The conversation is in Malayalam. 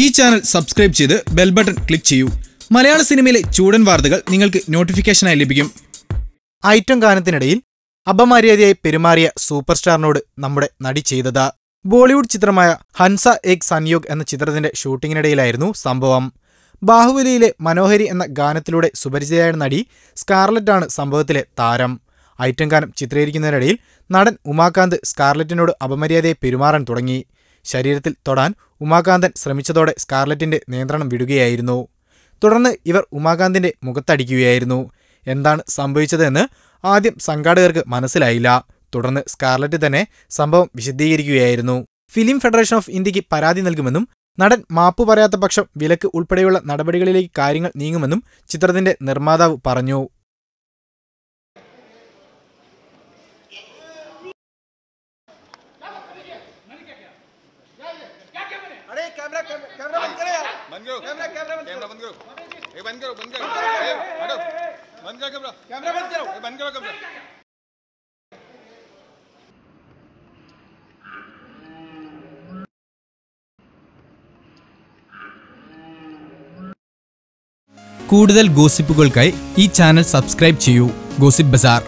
ഈ ചാനൽ സബ്സ്ക്രൈബ് ചെയ്ത് ബെൽ ബട്ടൺ ക്ലിക്ക് ചെയ്യൂ. മലയാള സിനിമയിലെ ചൂടൻ വാർത്തകൾ നിങ്ങൾക്ക് നോട്ടിഫിക്കേഷനായി ലഭിക്കും. ഐറ്റം ഗാനത്തിനിടയിൽ അപമര്യാദയായി പെരുമാറിയ സൂപ്പർ സ്റ്റാറിനോട് നമ്മുടെ നടി ചെയ്തത്. ബോളിവുഡ് ചിത്രമായ ഹൻസ എക് സൻയോഗ് എന്ന ചിത്രത്തിന്റെ ഷൂട്ടിങ്ങിനിടയിലായിരുന്നു സംഭവം. ബാഹുബലിയിലെ മനോഹരി എന്ന ഗാനത്തിലൂടെ സുപരിചിതയായ നടി സ്കാർലറ്റാണ് സംഭവത്തിലെ താരം. ഐറ്റം ഗാനം ചിത്രീകരിക്കുന്നതിനിടയിൽ നടൻ ഉമാകാന്ത് സ്കാർലറ്റിനോട് അപമര്യാദയെ പെരുമാറാൻ തുടങ്ങി. ശരീരത്തിൽ തൊടാൻ ഉമാകാന്തൻ ശ്രമിച്ചതോടെ സ്കാർലറ്റിന്റെ നിയന്ത്രണം വിടുകയായിരുന്നു. തുടർന്ന് ഇവർ ഉമാകാന്തിന്റെ മുഖത്തടിക്കുകയായിരുന്നു. എന്താണ് സംഭവിച്ചതെന്ന് ആദ്യം സംഘാടകർക്ക് മനസ്സിലായില്ല. തുടർന്ന് സ്കാർലറ്റ് തന്നെ സംഭവം വിശദീകരിക്കുകയായിരുന്നു. ഫിലിം ഫെഡറേഷൻ ഓഫ് ഇന്ത്യയ്ക്ക് പരാതി നൽകുമെന്നും നടൻ മാപ്പു പറയാത്ത പക്ഷം വിലക്ക് ഉൾപ്പെടെയുള്ള നടപടികളിലേക്ക് കാര്യങ്ങൾ നീങ്ങുമെന്നും ചിത്രത്തിന്റെ നിർമ്മാതാവ് പറഞ്ഞു. अरे कैमरा कैमरा कैमरा बंद करो यार बंद करो कैमरा कैमरा बंद कैमरा करो बंद करो ए बंद करो बंद करो ए हटो बंद करो कैमरा कैमरा बंद करो ए बंद करो कैमरा കൂടുതൽ ഗോസിപ്പുകൾക്കായി ഈ ചാനൽ സബ്സ്ക്രൈബ് ചെയ്യൂ ഗോസിപ്പ് ബസാർ